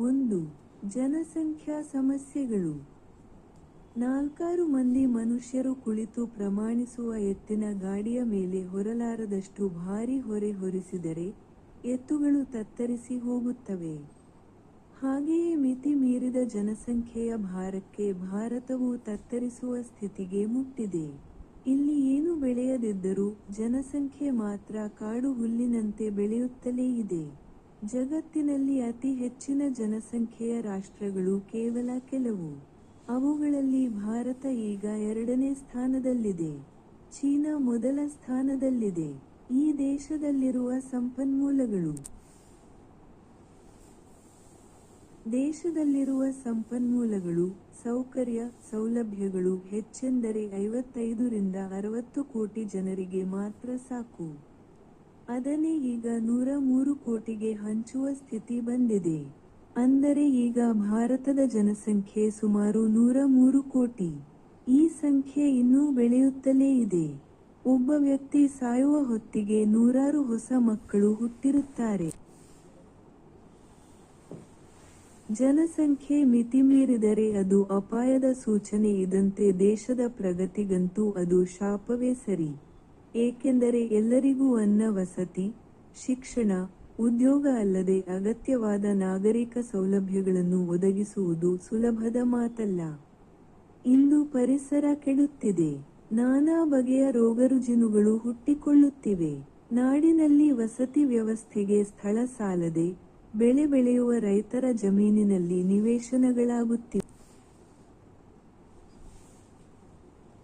ಒಂದು ಜನಸಂಖ್ಯಾ ಸಮಸ್ಯೆಗಳು. ನಾಲ್ಕಾರು ಮಂದಿ ಮನುಷ್ಯರು ಕುಳಿತು ಪ್ರಮಾಣಿಸುವ ಎತ್ತಿನ ಗಾಡಿಯ ಮೇಲೆ ಹೊರಲಾರದಷ್ಟು ಭಾರಿ ಹೊರೆ ಹೊರಿಸಿದರೆ ಎತ್ತುಗಳು ತತ್ತರಿಸಿ ಹೋಗುತ್ತವೆ. ಹಾಗೆಯೇ ಮಿತಿ ಮೀರಿದ ಜನಸಂಖ್ಯೆಯ ಭಾರಕ್ಕೆ ಭಾರತವು ತತ್ತರಿಸುವ ಸ್ಥಿತಿಗೆ ಮುಟ್ಟಿದೆ. ಇಲ್ಲಿ ಏನು ಬೆಳೆಯದಿದ್ದರೂ ಜನಸಂಖ್ಯೆ ಮಾತ್ರ ಕಾಡು ಹುಲ್ಲಿನಂತೆ ಬೆಳೆಯುತ್ತಲೇ ಇದೆ. ಜಗತ್ತಿನಲ್ಲಿ ಅತಿ ಹೆಚ್ಚಿನ ಜನಸಂಖ್ಯೆಯ ರಾಷ್ಟ್ರಗಳು ಕೇವಲ ಕೆಲವು. ಅವುಗಳಲ್ಲಿ ಭಾರತ ಈಗ ಎರಡನೇ ಸ್ಥಾನದಲ್ಲಿದೆ. ಚೀನಾ ಮೊದಲ ಸ್ಥಾನದಲ್ಲಿದೆ. ಈ ದೇಶದಲ್ಲಿರುವ ಸಂಪನ್ಮೂಲಗಳು. ದೇಶದಲ್ಲಿರುವ ಸಂಪನ್ಮೂಲಗಳು, ಸೌಕರ್ಯ, ಸೌಲಭ್ಯಗಳು ಹೆಚ್ಚೆಂದರೆ ಐವತ್ತೈದರಿಂದ ಅರವತ್ತು ಕೋಟಿ ಜನರಿಗೆ ಮಾತ್ರ ಸಾಕು. ಅದನ್ನೇ ಈಗ ನೂರ ಮೂರು ಕೋಟಿಗೆ ಹಂಚುವ ಸ್ಥಿತಿ ಬಂದಿದೆ. ಅಂದರೆ ಈಗ ಭಾರತದ ಜನಸಂಖ್ಯೆ ಸುಮಾರು ನೂರ ಮೂರು ಕೋಟಿ. ಈ ಸಂಖ್ಯೆ ಇನ್ನೂ ಬೆಳೆಯುತ್ತಲೇ ಇದೆ. ಒಬ್ಬ ವ್ಯಕ್ತಿ ಸಾಯುವ ಹೊತ್ತಿಗೆ ನೂರಾರು ಹೊಸ ಮಕ್ಕಳು ಹುಟ್ಟಿರುತ್ತಾರೆ. ಜನಸಂಖ್ಯೆ ಮಿತಿಮೀರಿದರೆ ಅದು ಅಪಾಯದ ಸೂಚನೆ ಇದಂತೆ ದೇಶದ ಪ್ರಗತಿಗಂತೂ ಅದು ಶಾಪವೇ ಸರಿ. ಏಕೆಂದರೆ ಎಲ್ಲರಿಗೂ ಅನ್ನ, ವಸತಿ, ಶಿಕ್ಷಣ, ಉದ್ಯೋಗ ಅಲ್ಲದೆ ಅಗತ್ಯವಾದ ನಾಗರಿಕ ಸೌಲಭ್ಯಗಳನ್ನು ಒದಗಿಸುವುದು ಸುಲಭದ ಮಾತಲ್ಲ. ಇಂದು ಪರಿಸರ ಕೆಡುತ್ತಿದೆ. ನಾನಾ ಬಗೆಯ ರೋಗರುಜಿನುಗಳು ಹುಟ್ಟಿಕೊಳ್ಳುತ್ತಿವೆ. ನಾಡಿನಲ್ಲಿ ವಸತಿ ವ್ಯವಸ್ಥೆಗೆ ಸ್ಥಳ ಸಾಲದೆ ಬೆಳೆ ಬೆಳೆಯುವ ರೈತರ ಜಮೀನಿನಲ್ಲಿ ನಿವೇಶನಗಳಾಗುತ್ತಿವೆ.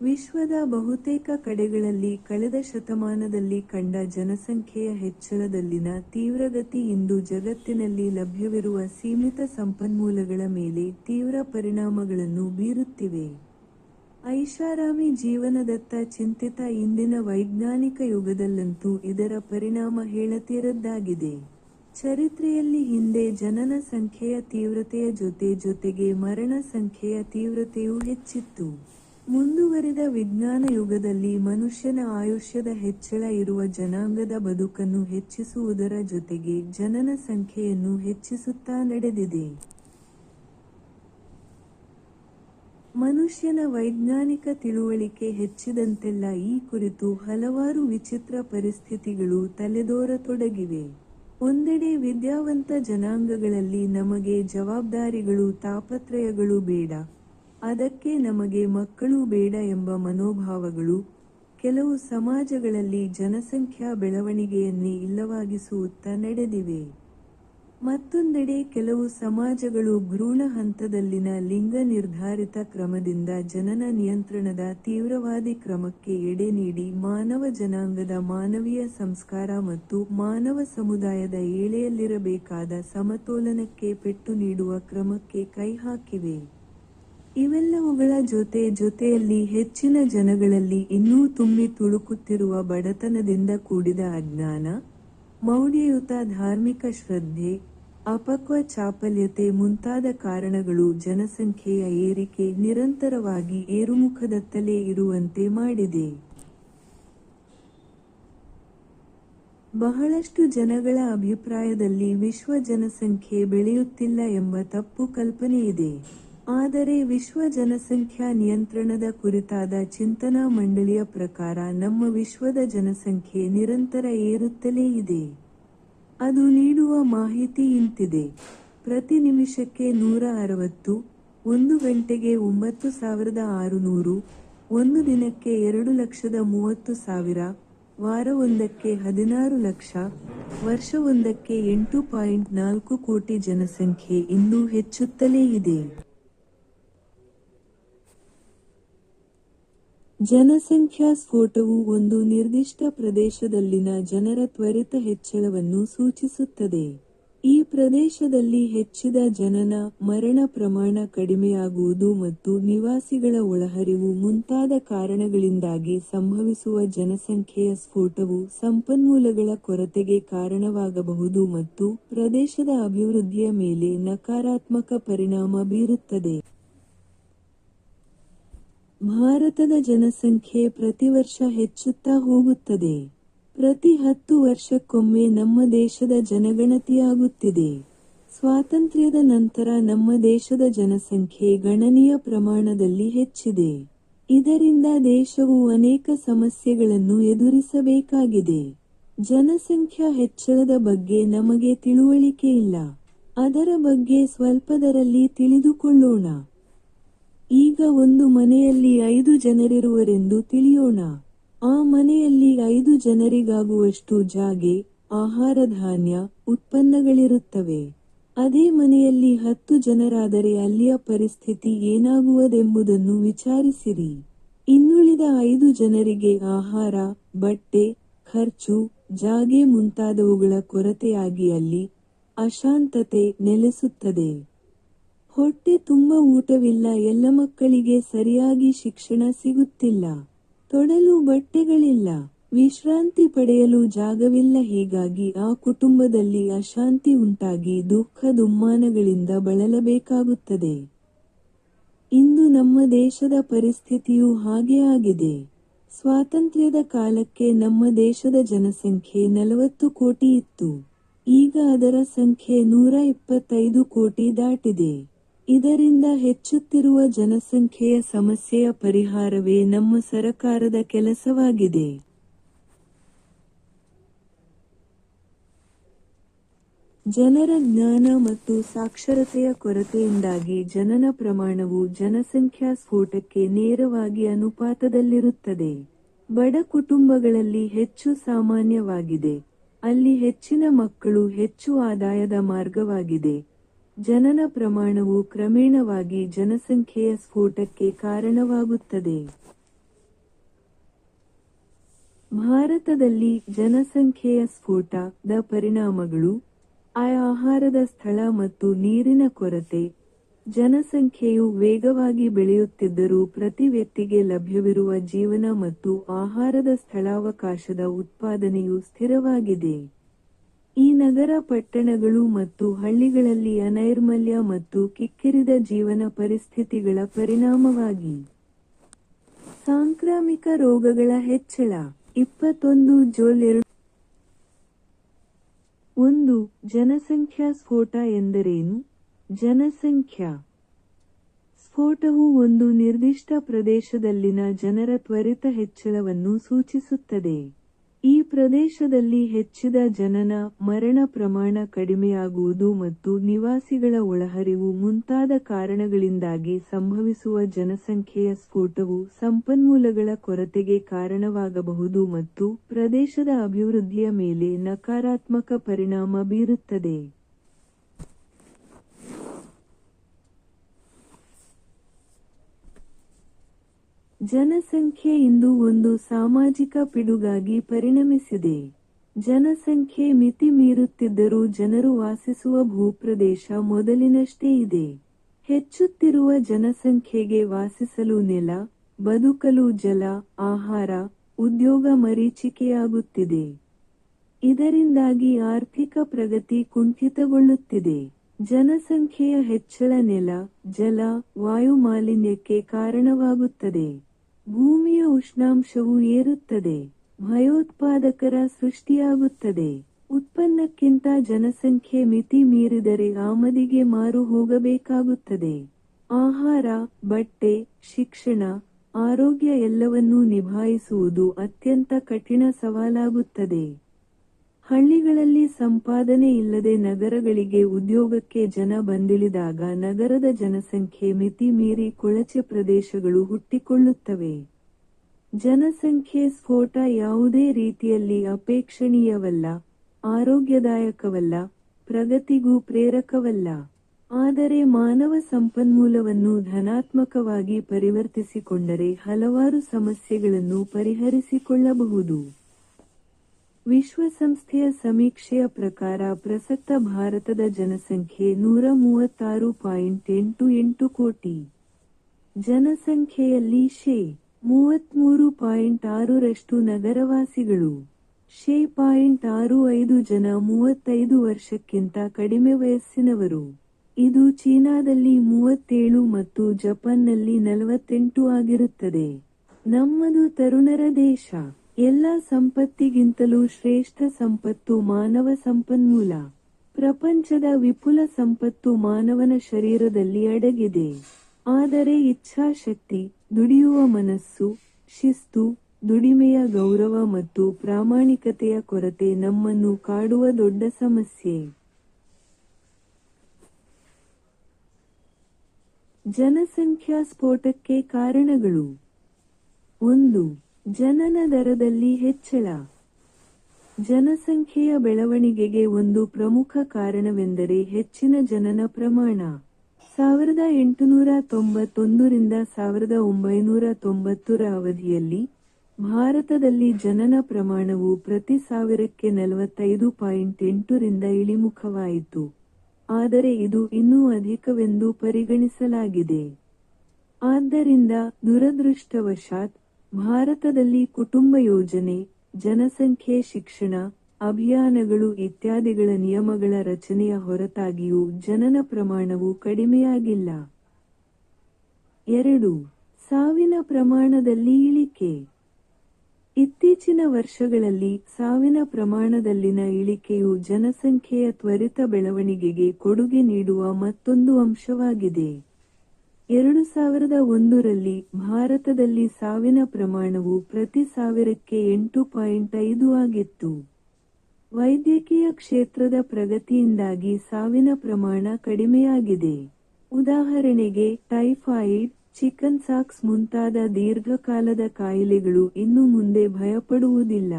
ವಿಶ್ವದ ಬಹುತೇಕ ಕಡೆಗಳಲ್ಲಿ ಕಳೆದ ಶತಮಾನದಲ್ಲಿ ಕಂಡ ಜನಸಂಖ್ಯೆಯ ಹೆಚ್ಚಳದಲ್ಲಿನ ತೀವ್ರಗತಿ ಇಂದು ಜಗತ್ತಿನಲ್ಲಿ ಲಭ್ಯವಿರುವ ಸೀಮಿತ ಸಂಪನ್ಮೂಲಗಳ ಮೇಲೆ ತೀವ್ರ ಪರಿಣಾಮಗಳನ್ನು ಬೀರುತ್ತಿವೆ. ಐಷಾರಾಮಿ ಜೀವನದತ್ತ ಚಿಂತಿತ ಇಂದಿನ ವೈಜ್ಞಾನಿಕ ಯುಗದಲ್ಲಂತೂ ಇದರ ಪರಿಣಾಮ ಹೇಳತೀರದ್ದಾಗಿದೆ. ಚರಿತ್ರೆಯಲ್ಲಿ ಹಿಂದೆ ಜನನ ಸಂಖ್ಯೆಯ ತೀವ್ರತೆಯ ಜೊತೆ ಜೊತೆಗೆ ಮರಣ ಸಂಖ್ಯೆಯ ತೀವ್ರತೆಯೂ ಹೆಚ್ಚಿತ್ತು. ಮುಂದುವರಿದ ವಿಜ್ಞಾನ ಯುಗದಲ್ಲಿ ಮನುಷ್ಯನ ಆಯುಷ್ಯದ ಹೆಚ್ಚಳ ಇರುವ ಜನಾಂಗದ ಬದುಕನ್ನು ಹೆಚ್ಚಿಸುವುದರ ಜೊತೆಗೆ ಜನನ ಸಂಖ್ಯೆಯನ್ನು ಹೆಚ್ಚಿಸುತ್ತಾ ನಡೆದಿದೆ. ಮನುಷ್ಯನ ವೈಜ್ಞಾನಿಕ ತಿಳುವಳಿಕೆ ಹೆಚ್ಚಿದಂತೆಲ್ಲ ಈ ಕುರಿತು ಹಲವಾರು ವಿಚಿತ್ರ ಪರಿಸ್ಥಿತಿಗಳು ತಲೆದೋರತೊಡಗಿವೆ. ಒಂದೆಡೆ ವಿದ್ಯಾವಂತ ಜನಾಂಗಗಳಲ್ಲಿ ನಮಗೆ ಜವಾಬ್ದಾರಿಗಳು, ತಾಪತ್ರಯಗಳು ಬೇಡ. ಅದಕ್ಕೆ ನಮಗೆ ಮಕ್ಕಳು ಬೇಡ ಎಂಬ ಮನೋಭಾವಗಳು ಕೆಲವು ಸಮಾಜಗಳಲ್ಲಿ ಜನಸಂಖ್ಯಾ ಬೆಳವಣಿಗೆಯನ್ನೇ ಇಲ್ಲವಾಗಿಸುತ್ತಾ ನಡೆದಿವೆ. ಮತ್ತೊಂದೆಡೆ ಕೆಲವು ಸಮಾಜಗಳು ಭ್ರೂಣ ಹಂತದಲ್ಲಿನ ಲಿಂಗ ನಿರ್ಧಾರಿತ ಕ್ರಮದಿಂದ ಜನನ ನಿಯಂತ್ರಣದ ತೀವ್ರವಾದಿ ಕ್ರಮಕ್ಕೆ ಎಡೆ ನೀಡಿ ಮಾನವ ಜನಾಂಗದ ಮಾನವೀಯ ಸಂಸ್ಕಾರ ಮತ್ತು ಮಾನವ ಸಮುದಾಯದ ಏಳೆಯಲ್ಲಿರಬೇಕಾದ ಸಮತೋಲನಕ್ಕೆ ಪೆಟ್ಟು ನೀಡುವ ಕ್ರಮಕ್ಕೆ ಕೈ ಹಾಕಿವೆ. ಇವೆಲ್ಲವುಗಳ ಜೊತೆ ಜೊತೆಯಲ್ಲಿ ಹೆಚ್ಚಿನ ಜನಗಳಲ್ಲಿ ಇನ್ನೂ ತುಂಬಿ ತುಳುಕುತ್ತಿರುವ ಬಡತನದಿಂದ ಕೂಡಿದ ಅಜ್ಞಾನ, ಮೌಢ್ಯಯುತ ಧಾರ್ಮಿಕ ಶ್ರದ್ಧೆ, ಅಪಕ್ವ ಚಾಪಲ್ಯತೆ ಮುಂತಾದ ಕಾರಣಗಳು ಜನಸಂಖ್ಯೆಯ ಏರಿಕೆ ನಿರಂತರವಾಗಿ ಏರುಮುಖದತ್ತಲೇ ಇರುವಂತೆ ಮಾಡಿದೆ. ಬಹಳಷ್ಟು ಜನಗಳ ಅಭಿಪ್ರಾಯದಲ್ಲಿ ವಿಶ್ವ ಜನಸಂಖ್ಯೆ ಬೆಳೆಯುತ್ತಿಲ್ಲ ಎಂಬ ತಪ್ಪು ಕಲ್ಪನೆಯಿದೆ ಆದರೆ ವಿಶ್ವ ಜನಸಂಖ್ಯಾ ನಿಯಂತ್ರಣದ ಕುರಿತಾದ ಚಿಂತನಾ ಮಂಡಳಿಯ ಪ್ರಕಾರ ನಮ್ಮ ವಿಶ್ವದ ಜನಸಂಖ್ಯೆ ನಿರಂತರ ಏರುತ್ತಲೇ ಇದೆ. ಅದು ನೀಡುವ ಮಾಹಿತಿ ಇಂತಿದೆ. ಪ್ರತಿ ನಿಮಿಷಕ್ಕೆ ನೂರ ಅರವತ್ತು, ಒಂದು ಗಂಟೆಗೆ ಒಂಬತ್ತು ಸಾವಿರದ ಆರುನೂರು, ಒಂದು ದಿನಕ್ಕೆ ಎರಡು ಲಕ್ಷದ ಮೂವತ್ತು ಸಾವಿರ, ವಾರವೊಂದಕ್ಕೆ ಹದಿನಾರು ಲಕ್ಷ, ವರ್ಷವೊಂದಕ್ಕೆ ಎಂಟು ಪಾಯಿಂಟ್ ನಾಲ್ಕು ಕೋಟಿ ಜನಸಂಖ್ಯೆ ಇನ್ನೂ ಹೆಚ್ಚುತ್ತಲೇ ಇದೆ. ಜನಸಂಖ್ಯಾ ಸ್ಫೋಟವು ಒಂದು ನಿರ್ದಿಷ್ಟ ಪ್ರದೇಶದಲ್ಲಿನ ಜನರ ತ್ವರಿತ ಹೆಚ್ಚಳವನ್ನು ಸೂಚಿಸುತ್ತದೆ. ಈ ಪ್ರದೇಶದಲ್ಲಿ ಹೆಚ್ಚಿದ ಜನನ ಮರಣ ಪ್ರಮಾಣ ಕಡಿಮೆಯಾಗುವುದು ಮತ್ತು ನಿವಾಸಿಗಳ ಒಳಹರಿವು ಮುಂತಾದ ಕಾರಣಗಳಿಂದಾಗಿ ಸಂಭವಿಸುವ ಜನಸಂಖ್ಯೆಯ ಸ್ಫೋಟವು ಸಂಪನ್ಮೂಲಗಳ ಕೊರತೆಗೆ ಕಾರಣವಾಗಬಹುದು ಮತ್ತು ಪ್ರದೇಶದ ಅಭಿವೃದ್ಧಿಯ ಮೇಲೆ ನಕಾರಾತ್ಮಕ ಪರಿಣಾಮ ಬೀರುತ್ತದೆ. ಭಾರತದ ಜನಸಂಖ್ಯೆ ಪ್ರತಿ ವರ್ಷ ಹೆಚ್ಚುತ್ತಾ ಹೋಗುತ್ತದೆ. ಪ್ರತಿ ಹತ್ತು ವರ್ಷಕ್ಕೊಮ್ಮೆ ನಮ್ಮ ದೇಶದ ಜನಗಣತಿಯಾಗುತ್ತಿದೆ. ಸ್ವಾತಂತ್ರ್ಯದ ನಂತರ ನಮ್ಮ ದೇಶದ ಜನಸಂಖ್ಯೆ ಗಣನೀಯ ಪ್ರಮಾಣದಲ್ಲಿ ಹೆಚ್ಚಿದೆ. ಇದರಿಂದ ದೇಶವು ಅನೇಕ ಸಮಸ್ಯೆಗಳನ್ನು ಎದುರಿಸಬೇಕಾಗಿದೆ. ಜನಸಂಖ್ಯಾ ಹೆಚ್ಚಳದ ಬಗ್ಗೆ ನಮಗೆ ತಿಳುವಳಿಕೆ ಇಲ್ಲ. ಅದರ ಬಗ್ಗೆ ಸ್ವಲ್ಪದರಲ್ಲಿ ತಿಳಿದುಕೊಳ್ಳೋಣ. ಈಗ ಒಂದು ಮನೆಯಲ್ಲಿ ಐದು ಜನರಿರುವರೆಂದು ತಿಳಿಯೋಣ. ಆ ಮನೆಯಲ್ಲಿ ಐದು ಜನರಿಗಾಗುವಷ್ಟು ಜಾಗೆ, ಆಹಾರ ಧಾನ್ಯ, ಉತ್ಪನ್ನಗಳಿರುತ್ತವೆ. ಅದೇ ಮನೆಯಲ್ಲಿ ಹತ್ತು ಜನರಾದರೆ ಅಲ್ಲಿಯ ಪರಿಸ್ಥಿತಿ ಏನಾಗುವುದೆಂಬುದನ್ನು ವಿಚಾರಿಸಿರಿ. ಇನ್ನುಳಿದ ಐದು ಜನರಿಗೆ ಆಹಾರ, ಬಟ್ಟೆ, ಖರ್ಚು, ಜಾಗೆ ಮುಂತಾದವುಗಳ ಕೊರತೆಯಾಗಿ ಅಲ್ಲಿ ಅಶಾಂತತೆ ನೆಲೆಸುತ್ತದೆ. ಹೊಟ್ಟೆ ತುಂಬ ಊಟವಿಲ್ಲ, ಎಲ್ಲ ಮಕ್ಕಳಿಗೆ ಸರಿಯಾಗಿ ಶಿಕ್ಷಣ ಸಿಗುತ್ತಿಲ್ಲ. ತೊಡಲು ಬಟ್ಟೆಗಳಿಲ್ಲ. ವಿಶ್ರಾಂತಿ ಪಡೆಯಲು ಜಾಗವಿಲ್ಲ, ಹೀಗಾಗಿ ಆ ಕುಟುಂಬದಲ್ಲಿ ಅಶಾಂತಿ ಉಂಟಾಗಿ ದುಃಖ ದುಮ್ಮಾನಗಳಿಂದ ಬಳಲಬೇಕಾಗುತ್ತದೆ. ಇಂದು ನಮ್ಮ ದೇಶದ ಪರಿಸ್ಥಿತಿಯೂ ಹಾಗೆ ಆಗಿದೆ. ಸ್ವಾತಂತ್ರ್ಯದ ಕಾಲಕ್ಕೆ ನಮ್ಮ ದೇಶದ ಜನಸಂಖ್ಯೆ ನಲವತ್ತು ಕೋಟಿ ಇತ್ತು. ಈಗ ಅದರ ಸಂಖ್ಯೆ ನೂರ ಇಪ್ಪತ್ತೈದು ಕೋಟಿ ದಾಟಿದೆ. ಇದರಿಂದ ಹೆಚ್ಚುತ್ತಿರುವ ಜನಸಂಖ್ಯೆಯ ಸಮಸ್ಯೆಯ ಪರಿಹಾರವೇ ನಮ್ಮ ಸರಕಾರದ ಕೆಲಸವಾಗಿದೆ. ಜನರ ಜ್ಞಾನ ಮತ್ತು ಸಾಕ್ಷರತೆಯ ಕೊರತೆಯಿಂದಾಗಿ ಜನನ ಪ್ರಮಾಣವು ಜನಸಂಖ್ಯಾ ಸ್ಫೋಟಕ್ಕೆ ನೇರವಾಗಿ ಅನುಪಾತದಲ್ಲಿರುತ್ತದೆ. ಬಡ ಕುಟುಂಬಗಳಲ್ಲಿ ಹೆಚ್ಚು ಸಾಮಾನ್ಯವಾಗಿದೆ. ಅಲ್ಲಿ ಹೆಚ್ಚಿನ ಮಕ್ಕಳು ಹೆಚ್ಚು ಆದಾಯದ ಮಾರ್ಗವಾಗಿದೆ. ಜನನ ಪ್ರಮಾಣವು ಕ್ರಮೇಣವಾಗಿ ಜನಸಂಖ್ಯೆಯ ಸ್ಫೋಟಕ್ಕೆ ಕಾರಣವಾಗುತ್ತದೆ. ಭಾರತದಲ್ಲಿ ಜನಸಂಖ್ಯೆಯ ಸ್ಫೋಟದ ಪರಿಣಾಮಗಳು ಆಹಾರದ ಸ್ಥಳ ಮತ್ತು ನೀರಿನ ಕೊರತೆ, ಜನಸಂಖ್ಯೆಯು ವೇಗವಾಗಿ ಬೆಳೆಯುತ್ತಿದ್ದರೂ ಪ್ರತಿ ವ್ಯಕ್ತಿಗೆ ಲಭ್ಯವಿರುವ ಜೀವನ ಮತ್ತು ಆಹಾರದ ಸ್ಥಳಾವಕಾಶದ ಉತ್ಪಾದನೆಯು ಸ್ಥಿರವಾಗಿದೆ. ಈ ನಗರ ಪಟ್ಟಣಗಳು ಮತ್ತು ಹಳ್ಳಿಗಳಲ್ಲಿ ಅನೈರ್ಮಲ್ಯ ಮತ್ತು ಕಿಕ್ಕಿರಿದ ಜೀವನ ಪರಿಸ್ಥಿತಿಗಳ ಪರಿಣಾಮವಾಗಿ. ಸಾಂಕ್ರಾಮಿಕ ರೋಗಗಳ ಹೆಚ್ಚಳ, ಇಪ್ಪತ್ತೊಂದು ಜೋಲ್ ಎರಡು ಒಂದು ಜನಸಂಖ್ಯಾ ಸ್ಫೋಟ ಎಂದರೇನು? ಜನಸಂಖ್ಯಾ ಸ್ಫೋಟವು ಒಂದು ನಿರ್ದಿಷ್ಟ ಪ್ರದೇಶದಲ್ಲಿನ ಜನರ ತ್ವರಿತ ಹೆಚ್ಚಳವನ್ನು ಸೂಚಿಸುತ್ತದೆ. ಈ ಪ್ರದೇಶದಲ್ಲಿ ಹೆಚ್ಚಿದ ಜನನ ಮರಣ ಪ್ರಮಾಣ ಕಡಿಮೆಯಾಗುವುದು ಮತ್ತು ನಿವಾಸಿಗಳ ಒಳಹರಿವು ಮುಂತಾದ ಕಾರಣಗಳಿಂದಾಗಿ ಸಂಭವಿಸುವ ಜನಸಂಖ್ಯೆಯ ಸ್ಫೋಟವು ಸಂಪನ್ಮೂಲಗಳ ಕೊರತೆಗೆ ಕಾರಣವಾಗಬಹುದು ಮತ್ತು ಪ್ರದೇಶದ ಅಭಿವೃದ್ಧಿಯ ಮೇಲೆ ನಕಾರಾತ್ಮಕ ಪರಿಣಾಮ ಬೀರುತ್ತದೆ. ಜನಸಂಖ್ಯೆ ಇಂದು ಒಂದು ಸಾಮಾಜಿಕ ಪಿಡುಗಾಗಿ ಪರಿಣಮಿಸಿದೆ. ಜನಸಂಖ್ಯೆ ಮಿತಿ ಮೀರುತ್ತಿದ್ದರೂ ಜನರು ವಾಸಿಸುವ ಭೂಪ್ರದೇಶ ಮೊದಲಿನಷ್ಟೇ ಇದೆ. ಹೆಚ್ಚುತ್ತಿರುವ ಜನಸಂಖ್ಯೆಗೆ ವಾಸಿಸಲು ನೆಲ, ಬದುಕಲು ಜಲ, ಆಹಾರ, ಉದ್ಯೋಗ ಮರೀಚಿಕೆಯಾಗುತ್ತಿದೆ. ಇದರಿಂದಾಗಿ ಆರ್ಥಿಕ ಪ್ರಗತಿ ಕುಂಠಿತಗೊಳ್ಳುತ್ತಿದೆ. ಜನಸಂಖ್ಯೆಯ ಹೆಚ್ಚಳ ನೆಲ, ಜಲ ವಾಯು ಮಾಲಿನ್ಯಕ್ಕೆ ಕಾರಣವಾಗುತ್ತದೆ. ಭೂಮಿಯ ಉಷ್ಣಾಂಶವು ಏರುತ್ತದೆ, ಭಯೋತ್ಪಾದಕರ ಸೃಷ್ಟಿಯಾಗುತ್ತದೆ. ಉತ್ಪನ್ನಕ್ಕಿಂತ ಜನಸಂಖ್ಯೆ ಮಿತಿ ಮೀರಿದರೆ ಆಮದಿಗೆ ಮಾರು ಹೋಗಬೇಕಾಗುತ್ತದೆ. ಆಹಾರ, ಬಟ್ಟೆ, ಶಿಕ್ಷಣ, ಆರೋಗ್ಯ ಎಲ್ಲವನ್ನೂ ನಿಭಾಯಿಸುವುದು ಅತ್ಯಂತ ಕಠಿಣ ಸವಾಲಾಗುತ್ತದೆ. ಹಳ್ಳಿಗಳಲ್ಲಿ ಸಂಪಾದನೆ ಇಲ್ಲದೆ ನಗರಗಳಿಗೆ ಉದ್ಯೋಗಕ್ಕೆ ಜನ ಬಂದಿಳಿದಾಗ ನಗರದ ಜನಸಂಖ್ಯೆ ಮಿತಿ ಮೀರಿ ಕೊಳಚೆ ಪ್ರದೇಶಗಳು ಹುಟ್ಟಿಕೊಳ್ಳುತ್ತವೆ. ಜನಸಂಖ್ಯೆ ಸ್ಫೋಟ ಯಾವುದೇ ರೀತಿಯಲ್ಲಿ ಅಪೇಕ್ಷಣೀಯವಲ್ಲ, ಆರೋಗ್ಯದಾಯಕವಲ್ಲ, ಪ್ರಗತಿಗೂ ಪ್ರೇರಕವಲ್ಲ. ಆದರೆ ಮಾನವ ಸಂಪನ್ಮೂಲವನ್ನು ಧನಾತ್ಮಕವಾಗಿ ಪರಿವರ್ತಿಸಿಕೊಂಡರೆ ಹಲವಾರು ಸಮಸ್ಯೆಗಳನ್ನು ಪರಿಹರಿಸಿಕೊಳ್ಳಬಹುದು. ವಿಶ್ವಸಂಸ್ಥೆಯ ಸಮೀಕ್ಷೆಯ ಪ್ರಕಾರ ಪ್ರಸಕ್ತ ಭಾರತದ ಜನಸಂಖ್ಯೆ ನೂರ ಮೂವತ್ತಾರು ಪಾಯಿಂಟ್ ಎಂಟು ಎಂಟು ಕೋಟಿ. ಜನಸಂಖ್ಯೆಯಲ್ಲಿ ಶೇ ಮೂವತ್ಮೂರು ಪಾಯಿಂಟ್ ಆರರಷ್ಟು ನಗರವಾಸಿಗಳು. ಶೇ ಪಾಯಿಂಟ್ ಆರು ಐದು ಜನ ಮೂವತ್ತೈದು ವರ್ಷಕ್ಕಿಂತ ಕಡಿಮೆ ವಯಸ್ಸಿನವರು. ಇದು ಚೀನಾದಲ್ಲಿ ಮೂವತ್ತೇಳು ಮತ್ತು ಜಪಾನ್ನಲ್ಲಿ ನಲವತ್ತೆಂಟು ಆಗಿರುತ್ತದೆ. ನಮ್ಮದು ತರುಣರ ದೇಶ. ಎಲ್ಲ ಸಂಪತ್ತಿಗಿಂತಲೂ ಶ್ರೇಷ್ಠ ಸಂಪತ್ತು ಮಾನವ ಸಂಪನ್ಮೂಲ. ಪ್ರಪಂಚದ ವಿಪುಲ ಸಂಪತ್ತು ಮಾನವನ ಶರೀರದಲ್ಲಿ ಅಡಗಿದೆ. ಆದರೆ ಇಚ್ಛಾಶಕ್ತಿ, ದುಡಿಯುವ ಮನಸ್ಸು, ಶಿಸ್ತು, ದುಡಿಮೆಯ ಗೌರವ ಮತ್ತು ಪ್ರಾಮಾಣಿಕತೆಯ ಕೊರತೆ ನಮ್ಮನ್ನು ಕಾಡುವ ದೊಡ್ಡ ಸಮಸ್ಯೆ. ಜನಸಂಖ್ಯಾ ಸ್ಫೋಟಕ್ಕೆ ಕಾರಣಗಳು. ಒಂದು ಜನನ ದರದಲ್ಲಿ ಹೆಚ್ಚಳ. ಜನಸಂಖ್ಯೆಯ ಬೆಳವಣಿಗೆಗೆ ಒಂದು ಪ್ರಮುಖ ಕಾರಣವೆಂದರೆ ಹೆಚ್ಚಿನ ಜನನ ಪ್ರಮಾಣ. ಸಾವಿರದ ಎಂಟುನೂರ ತೊಂಬತ್ತೊಂದರಿಂದ ಸಾವಿರದ ಒಂಬೈನೂರ ತೊಂಬತ್ತರ ಅವಧಿಯಲ್ಲಿ ಭಾರತದಲ್ಲಿ ಜನನ ಪ್ರಮಾಣವು ಪ್ರತಿ ಸಾವಿರಕ್ಕೆ ನಲವತ್ತೈದು ಪಾಯಿಂಟ್ ಎಂಟರಿಂದ ಇಳಿಮುಖವಾಯಿತು. ಆದರೆ ಇದು ಇನ್ನೂ ಅಧಿಕವೆಂದು ಪರಿಗಣಿಸಲಾಗಿದೆ. ಆದ್ದರಿಂದ ದುರದೃಷ್ಟವಶಾತ್ ಭಾರತದಲ್ಲಿ ಕುಟುಂಬ ಯೋಜನೆ, ಜನಸಂಖ್ಯೆ ಶಿಕ್ಷಣ, ಅಭಿಯಾನಗಳು ಇತ್ಯಾದಿಗಳ ನಿಯಮಗಳ ರಚನೆಯ ಹೊರತಾಗಿಯೂ ಜನನ ಪ್ರಮಾಣವು ಕಡಿಮೆಯಾಗಿಲ್ಲ. ಎರಡು, ಸಾವಿನ ಪ್ರಮಾಣದಲ್ಲಿ ಇಳಿಕೆ. ಇತ್ತೀಚಿನ ವರ್ಷಗಳಲ್ಲಿ ಸಾವಿನ ಪ್ರಮಾಣದಲ್ಲಿನ ಇಳಿಕೆಯು ಜನಸಂಖ್ಯೆಯ ತ್ವರಿತ ಬೆಳವಣಿಗೆಗೆ ಕೊಡುಗೆ ನೀಡುವ ಮತ್ತೊಂದು ಅಂಶವಾಗಿದೆ. ಎರಡು ಸಾವಿರದ ಒಂದರಲ್ಲಿ ಭಾರತದಲ್ಲಿ ಸಾವಿನ ಪ್ರಮಾಣವು ಪ್ರತಿ ಸಾವಿರಕ್ಕೆ ಎಂಟು ಪಾಯಿಂಟ್ ಐದು ಆಗಿತ್ತು. ವೈದ್ಯಕೀಯ ಕ್ಷೇತ್ರದ ಪ್ರಗತಿಯಿಂದಾಗಿ ಸಾವಿನ ಪ್ರಮಾಣ ಕಡಿಮೆಯಾಗಿದೆ. ಉದಾಹರಣೆಗೆ, ಟೈಫಾಯಿಡ್, ಚಿಕನ್ ಸಾಕ್ಸ್ ಮುಂತಾದ ದೀರ್ಘಕಾಲದ ಕಾಯಿಲೆಗಳು ಇನ್ನು ಮುಂದೆ ಭಯಪಡುವುದಿಲ್ಲ.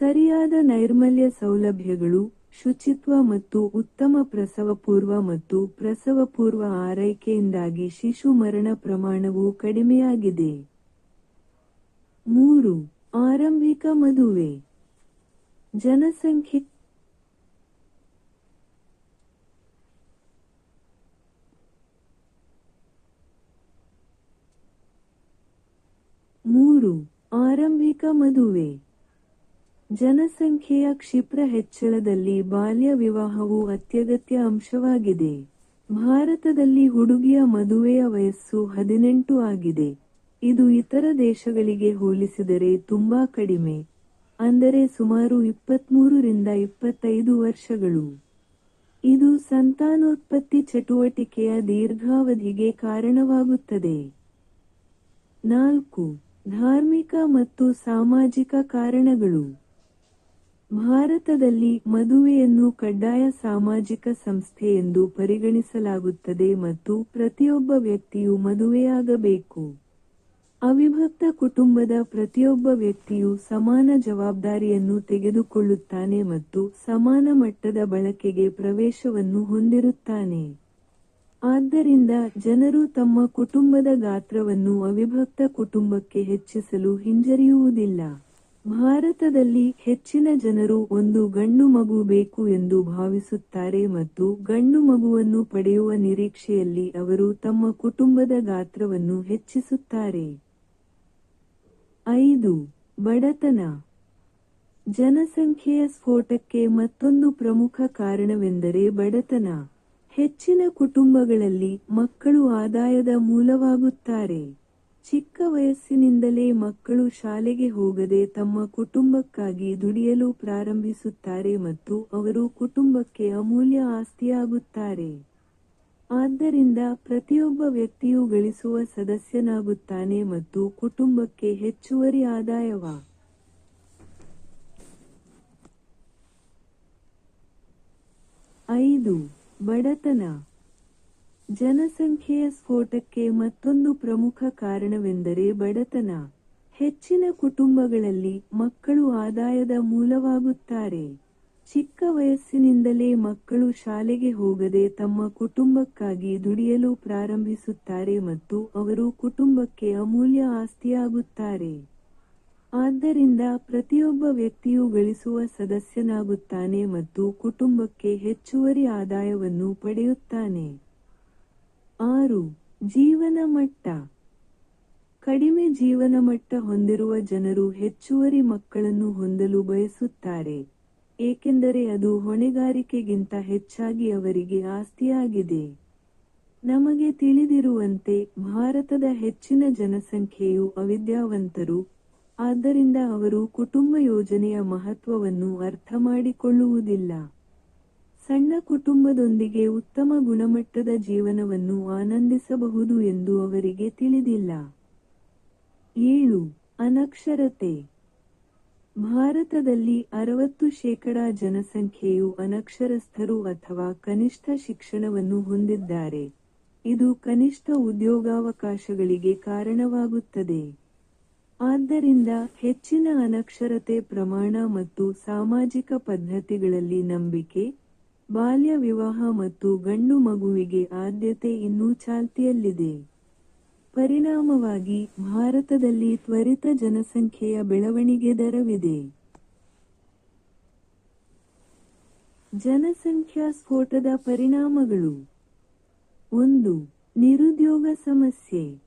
ಸರಿಯಾದ ನೈರ್ಮಲ್ಯ ಸೌಲಭ್ಯಗಳು ಶುಚಿತ್ವ ಮತ್ತು ಉತ್ತಮ ಪ್ರಸವಪೂರ್ವ ಮತ್ತು ಪ್ರಸವಪೂರ್ವ ಆರೈಕೆಯಿಂದಾಗಿ ಶಿಶು ಮರಣ ಪ್ರಮಾಣವು ಕಡಿಮೆಯಾಗಿದೆ. ಮೂರು, ಆರಂಭಿಕ ಮದುವೆ. ಜನಸಂಖ್ಯೆ ಮೂರು, ಆರಂಭಿಕ ಮದುವೆ. ಜನಸಂಖ್ಯೆಯ ಕ್ಷಿಪ್ರ ಹೆಚ್ಚಳದಲ್ಲಿ ಬಾಲ್ಯ ವಿವಾಹವು ಅತ್ಯಗತ್ಯ ಅಂಶವಾಗಿದೆ. ಭಾರತದಲ್ಲಿ ಹುಡುಗಿಯ ಮದುವೆಯ ವಯಸ್ಸು ಹದಿನೆಂಟು ಆಗಿದೆ. ಇದು ಇತರ ದೇಶಗಳಿಗೆ ಹೋಲಿಸಿದರೆ ತುಂಬಾ ಕಡಿಮೆ. ಅಂದರೆ ಸುಮಾರು ಇಪ್ಪತ್ಮೂರರಿಂದ ಇಪ್ಪತ್ತೈದು ವರ್ಷಗಳು. ಇದು ಸಂತಾನೋತ್ಪತ್ತಿ ಚಟುವಟಿಕೆಯ ದೀರ್ಘಾವಧಿಗೆ ಕಾರಣವಾಗುತ್ತದೆ. ನಾಲ್ಕು, ಧಾರ್ಮಿಕ ಮತ್ತು ಸಾಮಾಜಿಕ ಕಾರಣಗಳು. ಭಾರತದಲ್ಲಿ ಮದುವೆಯನ್ನು ಕಡ್ಡಾಯ ಸಾಮಾಜಿಕ ಸಂಸ್ಥೆ ಎಂದು ಪರಿಗಣಿಸಲಾಗುತ್ತದೆ ಮತ್ತು ಪ್ರತಿಯೊಬ್ಬ ವ್ಯಕ್ತಿಯು ಮದುವೆಯಾಗಬೇಕು. ಅವಿಭಕ್ತ ಕುಟುಂಬದ ಪ್ರತಿಯೊಬ್ಬ ವ್ಯಕ್ತಿಯು ಸಮಾನ ಜವಾಬ್ದಾರಿಯನ್ನು ತೆಗೆದುಕೊಳ್ಳುತ್ತಾನೆ ಮತ್ತು ಸಮಾನ ಮಟ್ಟದ ಬಳಕೆಗೆ ಪ್ರವೇಶವನ್ನು ಹೊಂದಿರುತ್ತಾನೆ. ಆದ್ದರಿಂದ ಜನರು ತಮ್ಮ ಕುಟುಂಬದ ಗಾತ್ರವನ್ನು ಅವಿಭಕ್ತ ಕುಟುಂಬಕ್ಕೆ ಹೆಚ್ಚಿಸಲು ಹಿಂಜರಿಯುವುದಿಲ್ಲ. ಭಾರತದಲ್ಲಿ ಹೆಚ್ಚಿನ ಜನರು ಒಂದು ಗಂಡು ಮಗು ಬೇಕು ಎಂದು ಭಾವಿಸುತ್ತಾರೆ ಮತ್ತು ಗಂಡು ಮಗುವನ್ನು ಪಡೆಯುವ ನಿರೀಕ್ಷೆಯಲ್ಲಿ ಅವರು ತಮ್ಮ ಕುಟುಂಬದ ಗಾತ್ರವನ್ನು ಹೆಚ್ಚಿಸುತ್ತಾರೆ. ಐದು, ಬಡತನ. ಜನಸಂಖ್ಯೆಯ ಸ್ಫೋಟಕ್ಕೆ ಮತ್ತೊಂದು ಪ್ರಮುಖ ಕಾರಣವೆಂದರೆ ಬಡತನ. ಹೆಚ್ಚಿನ ಕುಟುಂಬಗಳಲ್ಲಿ ಮಕ್ಕಳು ಆದಾಯದ ಮೂಲವಾಗುತ್ತಾರೆ. ಚಿಕ್ಕ ವಯಸ್ಸಿನಿಂದಲೇ ಮಕ್ಕಳು ಶಾಲೆಗೆ ಹೋಗದೆ ತಮ್ಮ ಕುಟುಂಬಕ್ಕಾಗಿ ದುಡಿಯಲು ಪ್ರಾರಂಭಿಸುತ್ತಾರೆ ಮತ್ತು ಅವರು ಕುಟುಂಬಕ್ಕೆ ಅಮೂಲ್ಯ ಆಸ್ತಿಯಾಗುತ್ತಾರೆ. ಆದ್ದರಿಂದ ಪ್ರತಿಯೊಬ್ಬ ವ್ಯಕ್ತಿಯು ಗಳಿಸುವ ಸದಸ್ಯನಾಗುತ್ತಾನೆ ಮತ್ತು ಕುಟುಂಬಕ್ಕೆ ಹೆಚ್ಚುವರಿ ಆದಾಯವ. ಐದು. ಬಡತನ. ಜನಸಂಖ್ಯೆಯ ಸ್ಫೋಟಕ್ಕೆ ಮತ್ತೊಂದು ಪ್ರಮುಖ ಕಾರಣವೆಂದರೆ ಬಡತನ. ಹೆಚ್ಚಿನ ಕುಟುಂಬಗಳಲ್ಲಿ ಮಕ್ಕಳು ಆದಾಯದ ಮೂಲವಾಗುತ್ತಾರೆ. ಚಿಕ್ಕ ವಯಸ್ಸಿನಿಂದಲೇ ಮಕ್ಕಳು ಶಾಲೆಗೆ ಹೋಗದೆ ತಮ್ಮ ಕುಟುಂಬಕ್ಕಾಗಿ ದುಡಿಯಲು ಪ್ರಾರಂಭಿಸುತ್ತಾರೆ ಮತ್ತು ಅವರು ಕುಟುಂಬಕ್ಕೆ ಅಮೂಲ್ಯ ಆಸ್ತಿಯಾಗುತ್ತಾರೆ. ಆದ್ದರಿಂದ ಪ್ರತಿಯೊಬ್ಬ ವ್ಯಕ್ತಿಯು ಗಳಿಸುವ ಸದಸ್ಯನಾಗುತ್ತಾನೆ ಮತ್ತು ಕುಟುಂಬಕ್ಕೆ ಹೆಚ್ಚುವರಿ ಆದಾಯವನ್ನು ಪಡೆಯುತ್ತಾನೆ. ಆರು ಜೀವನ ಮಟ್ಟ ಕಡಿಮೆ ಜೀವನ ಮಟ್ಟ ಹೊಂದಿರುವ ಜನರು ಹೆಚ್ಚುವರಿ ಮಕ್ಕಳನ್ನು ಹೊಂದಲು ಬಯಸುತ್ತಾರೆ, ಏಕೆಂದರೆ ಅದು ಹೊಣೆಗಾರಿಕೆಗಿಂತ ಹೆಚ್ಚಾಗಿ ಅವರಿಗೆ ಆಸ್ತಿಯಾಗಿದೆ. ನಮಗೆ ತಿಳಿದಿರುವಂತೆ, ಭಾರತದ ಹೆಚ್ಚಿನ ಜನಸಂಖ್ಯೆಯು ಅವಿದ್ಯಾವಂತರು, ಆದ್ದರಿಂದ ಅವರು ಕುಟುಂಬ ಯೋಜನೆಯ ಮಹತ್ವವನ್ನು ಅರ್ಥಮಾಡಿಕೊಳ್ಳುವುದಿಲ್ಲ ಸಣ್ಣ ಕುಟುಂಬದೊಂದಿಗೆ ಉತ್ತಮ ಗುಣಮಟ್ಟದ ಜೀವನವನ್ನು ಆನಂದಿಸಬಹುದು ಎಂದು ಅವರಿಗೆ ತಿಳಿದಿಲ್ಲ. ಏಳು, ಅನಕ್ಷರತೆ. ಭಾರತದಲ್ಲಿ ಅರವತ್ತು ಶೇಕಡಾ ಜನಸಂಖ್ಯೆಯು ಅನಕ್ಷರಸ್ಥರು ಅಥವಾ ಕನಿಷ್ಠ ಶಿಕ್ಷಣವನ್ನು ಹೊಂದಿದ್ದಾರೆ. ಇದು ಕನಿಷ್ಠ ಉದ್ಯೋಗಾವಕಾಶಗಳಿಗೆ ಕಾರಣವಾಗುತ್ತದೆ. ಆದ್ದರಿಂದ ಹೆಚ್ಚಿನ ಅನಕ್ಷರತೆ ಪ್ರಮಾಣ ಮತ್ತು ಸಾಮಾಜಿಕ ಪದ್ಧತಿಗಳಲ್ಲಿ ನಂಬಿಕೆ ಬಾಲ್ಯ ವಿವಾಹ ಮತ್ತು ಗಂಡು ಮಗುವಿಗೆ ಆದ್ಯತೆ ಇನ್ನೂ ಚಾಲ್ತಿಯಲ್ಲಿದೆ. ಪರಿಣಾಮವಾಗಿ ಭಾರತದಲ್ಲಿ ತ್ವರಿತ ಜನಸಂಖ್ಯೆಯ ಬೆಳವಣಿಗೆ ದರವಿದೆ. ಜನಸಂಖ್ಯಾ ಸ್ಫೋಟದ ಪರಿಣಾಮಗಳು. ಒಂದು, ನಿರುದ್ಯೋಗ ಸಮಸ್ಯೆ.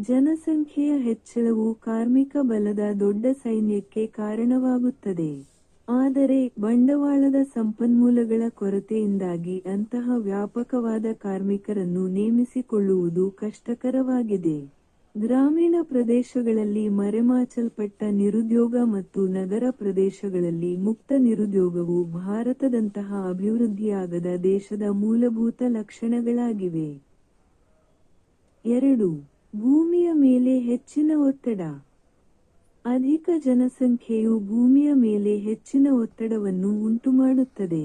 ಜನಸಂಖ್ಯೆಯ ಹೆಚ್ಚಳವು ಕಾರ್ಮಿಕ ಬಲದ ದೊಡ್ಡ ಸೈನ್ಯಕ್ಕೆ ಕಾರಣವಾಗುತ್ತದೆ. ಆದರೆ ಬಂಡವಾಳದ ಸಂಪನ್ಮೂಲಗಳ ಕೊರತೆಯಿಂದಾಗಿ ಅಂತಹ ವ್ಯಾಪಕವಾದ ಕಾರ್ಮಿಕರನ್ನು ನೇಮಿಸಿಕೊಳ್ಳುವುದು ಕಷ್ಟಕರವಾಗಿದೆ. ಗ್ರಾಮೀಣ ಪ್ರದೇಶಗಳಲ್ಲಿ ಮರೆಮಾಚಲ್ಪಟ್ಟ ನಿರುದ್ಯೋಗ ಮತ್ತು ನಗರ ಪ್ರದೇಶಗಳಲ್ಲಿ ಮುಕ್ತ ನಿರುದ್ಯೋಗವು ಭಾರತದಂತಹ ಅಭಿವೃದ್ಧಿಯಾಗದ ದೇಶದ ಮೂಲಭೂತ ಲಕ್ಷಣಗಳಾಗಿವೆ. ಎರಡು ಭೂಮಿಯ ಮೇಲೆ ಹೆಚ್ಚಿನ ಒತ್ತಡ. ಅಧಿಕ ಜನಸಂಖ್ಯೆಯು ಭೂಮಿಯ ಮೇಲೆ ಹೆಚ್ಚಿನ ಒತ್ತಡವನ್ನು ಉಂಟುಮಾಡುತ್ತದೆ.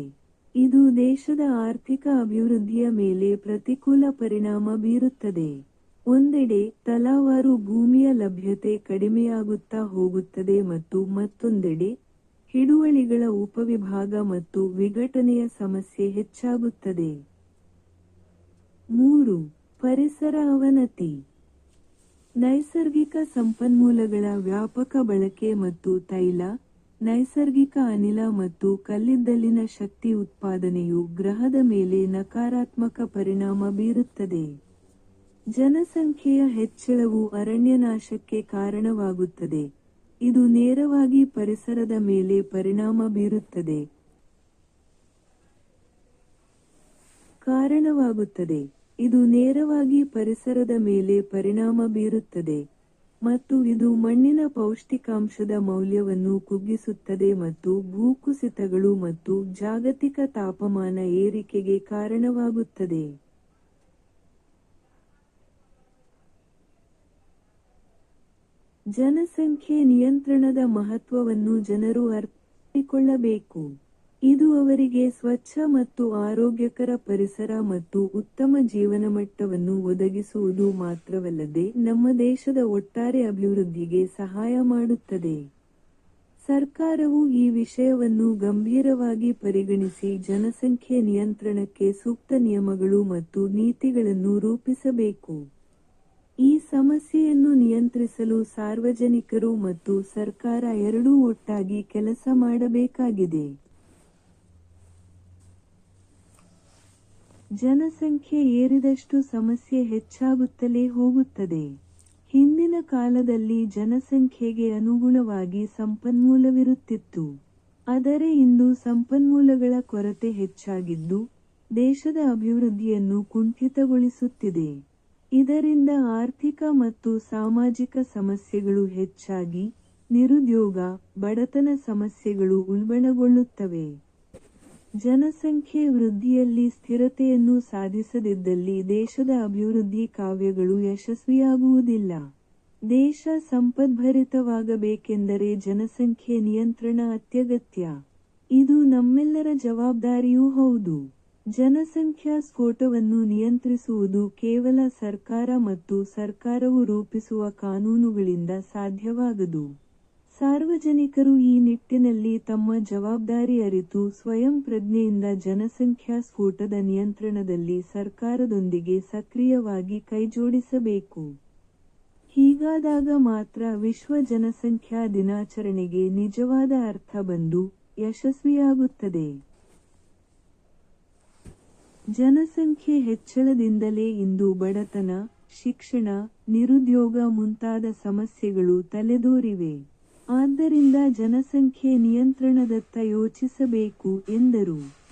ಇದು ದೇಶದ ಆರ್ಥಿಕ ಅಭಿವೃದ್ಧಿಯ ಮೇಲೆ ಪ್ರತಿಕೂಲ ಪರಿಣಾಮ ಬೀರುತ್ತದೆ. ಒಂದೆಡೆ ತಲಾವಾರು ಭೂಮಿಯ ಲಭ್ಯತೆ ಕಡಿಮೆಯಾಗುತ್ತಾ ಹೋಗುತ್ತದೆ ಮತ್ತು ಮತ್ತೊಂದೆಡೆ ಹಿಡುವಳಿಗಳ ಉಪವಿಭಾಗ ಮತ್ತು ವಿಘಟನೆಯ ಸಮಸ್ಯೆ ಹೆಚ್ಚಾಗುತ್ತದೆ. ಮೂರು, ಪರಿಸರ ಅವನತಿ. ನೈಸರ್ಗಿಕ ಸಂಪನ್ಮೂಲಗಳ ವ್ಯಾಪಕ ಬಳಕೆ ಮತ್ತು ತೈಲ, ನೈಸರ್ಗಿಕ ಅನಿಲ ಮತ್ತು ಕಲ್ಲಿದ್ದಲಿನ ಶಕ್ತಿ ಉತ್ಪಾದನೆಯು ಗ್ರಹದ ಮೇಲೆ ನಕಾರಾತ್ಮಕ ಪರಿಣಾಮ ಬೀರುತ್ತದೆ. ಜನಸಂಖ್ಯೆಯ ಹೆಚ್ಚಳವು ಅರಣ್ಯನಾಶಕ್ಕೆ ಕಾರಣವಾಗುತ್ತದೆ. ಇದು ನೇರವಾಗಿ ಪರಿಸರದ ಮೇಲೆ ಪರಿಣಾಮ ಬೀರುತ್ತದೆ. ಕಾರಣವಾಗುತ್ತದೆ. ಇದು ನೇರವಾಗಿ ಪರಿಸರದ ಮೇಲೆ ಪರಿಣಾಮ ಬೀರುತ್ತದೆ ಮತ್ತು ಇದು ಮಣ್ಣಿನ ಪೌಷ್ಟಿಕಾಂಶದ ಮೌಲ್ಯವನ್ನು ಕುಗ್ಗಿಸುತ್ತದೆ ಮತ್ತು ಭೂಕುಸಿತಗಳು ಮತ್ತು ಜಾಗತಿಕ ತಾಪಮಾನ ಏರಿಕೆಗೆ ಕಾರಣವಾಗುತ್ತದೆ. ಜನಸಂಖ್ಯೆ ನಿಯಂತ್ರಣದ ಮಹತ್ವವನ್ನು ಜನರು ಅರ್ಥಮಾಡಿಕೊಳ್ಳಬೇಕು ಇದು ಅವರಿಗೆ ಸ್ವಚ್ಛ ಮತ್ತು ಆರೋಗ್ಯಕರ ಪರಿಸರ ಮತ್ತು ಉತ್ತಮ ಜೀವನ ಮಟ್ಟವನ್ನು ಒದಗಿಸುವುದು ಮಾತ್ರವಲ್ಲದೆ ನಮ್ಮ ದೇಶದ ಒಟ್ಟಾರೆ ಅಭಿವೃದ್ಧಿಗೆ ಸಹಾಯ ಮಾಡುತ್ತದೆ. ಸರ್ಕಾರವು ಈ ವಿಷಯವನ್ನು ಗಂಭೀರವಾಗಿ ಪರಿಗಣಿಸಿ ಜನಸಂಖ್ಯೆ ನಿಯಂತ್ರಣಕ್ಕೆ ಸೂಕ್ತ ನಿಯಮಗಳು ಮತ್ತು ನೀತಿಗಳನ್ನು ರೂಪಿಸಬೇಕು. ಈ ಸಮಸ್ಯೆಯನ್ನು ನಿಯಂತ್ರಿಸಲು ಸಾರ್ವಜನಿಕರು ಮತ್ತು ಸರ್ಕಾರ ಎರಡೂ ಒಟ್ಟಾಗಿ ಕೆಲಸ ಮಾಡಬೇಕಾಗಿದೆ. ಜನಸಂಖ್ಯೆ ಏರಿದಷ್ಟು ಸಮಸ್ಯೆ ಹೆಚ್ಚಾಗುತ್ತಲೇ ಹೋಗುತ್ತದೆ. ಹಿಂದಿನ ಕಾಲದಲ್ಲಿ ಜನಸಂಖ್ಯೆಗೆ ಅನುಗುಣವಾಗಿ ಸಂಪನ್ಮೂಲವಿರುತ್ತಿತ್ತು. ಆದರೆ ಇಂದು ಸಂಪನ್ಮೂಲಗಳ ಕೊರತೆ ಹೆಚ್ಚಾಗಿದ್ದು, ದೇಶದ ಅಭಿವೃದ್ಧಿಯನ್ನು ಕುಂಠಿತಗೊಳಿಸುತ್ತಿದೆ. ಇದರಿಂದ ಆರ್ಥಿಕ ಮತ್ತು ಸಾಮಾಜಿಕ ಸಮಸ್ಯೆಗಳು ಹೆಚ್ಚಾಗಿ ನಿರುದ್ಯೋಗ, ಬಡತನ ಸಮಸ್ಯೆಗಳು ಉಲ್ಬಣಗೊಳ್ಳುತ್ತವೆ. ಜನಸಂಖ್ಯೆ ವೃದ್ಧಿಯಲ್ಲಿ ಸ್ಥಿರತೆಯನ್ನು ಸಾಧಿಸದಿದ್ದಲ್ಲಿ ದೇಶದ ಅಭಿವೃದ್ಧಿ ಕಾವ್ಯಗಳು ಯಶಸ್ವಿಯಾಗುವುದಿಲ್ಲ. ದೇಶ ಸಂಪದ್ಭರಿತವಾಗಬೇಕೆಂದರೆ ಜನಸಂಖ್ಯೆ ನಿಯಂತ್ರಣ ಅತ್ಯಗತ್ಯ. ಇದು ನಮ್ಮೆಲ್ಲರ ಜವಾಬ್ದಾರಿಯೂ ಹೌದು. ಜನಸಂಖ್ಯಾ ಸ್ಫೋಟವನ್ನು ನಿಯಂತ್ರಿಸುವುದು ಕೇವಲ ಸರ್ಕಾರ ಮತ್ತು ಸರ್ಕಾರವು ರೂಪಿಸುವ ಕಾನೂನುಗಳಿಂದ ಸಾಧ್ಯವಾಗದು. ಸಾರ್ವಜನಿಕರು ಈ ನಿಟ್ಟಿನಲ್ಲಿ ತಮ್ಮ ಜವಾಬ್ದಾರಿ ಅರಿತು ಸ್ವಯಂ ಪ್ರಜ್ಞೆಯಿಂದ ಜನಸಂಖ್ಯಾ ಸ್ಫೋಟದ ನಿಯಂತ್ರಣದಲ್ಲಿ ಸರ್ಕಾರದೊಂದಿಗೆ ಸಕ್ರಿಯವಾಗಿ ಕೈಜೋಡಿಸಬೇಕು. ಹೀಗಾದಾಗ ಮಾತ್ರ ವಿಶ್ವ ಜನಸಂಖ್ಯಾ ದಿನಾಚರಣೆಗೆ ನಿಜವಾದ ಅರ್ಥ ಬಂದು ಯಶಸ್ವಿಯಾಗುತ್ತದೆ. ಜನಸಂಖ್ಯೆ ಹೆಚ್ಚಳದಿಂದಲೇ ಇಂದು ಬಡತನ, ಶಿಕ್ಷಣ, ನಿರುದ್ಯೋಗ ಮುಂತಾದ ಸಮಸ್ಯೆಗಳು ತಲೆದೋರಿವೆ. ಆದ್ದರಿಂದ ಜನಸಂಖ್ಯೆ ನಿಯಂತ್ರಣದತ್ತ ಯೋಚಿಸಬೇಕು ಎಂದರು.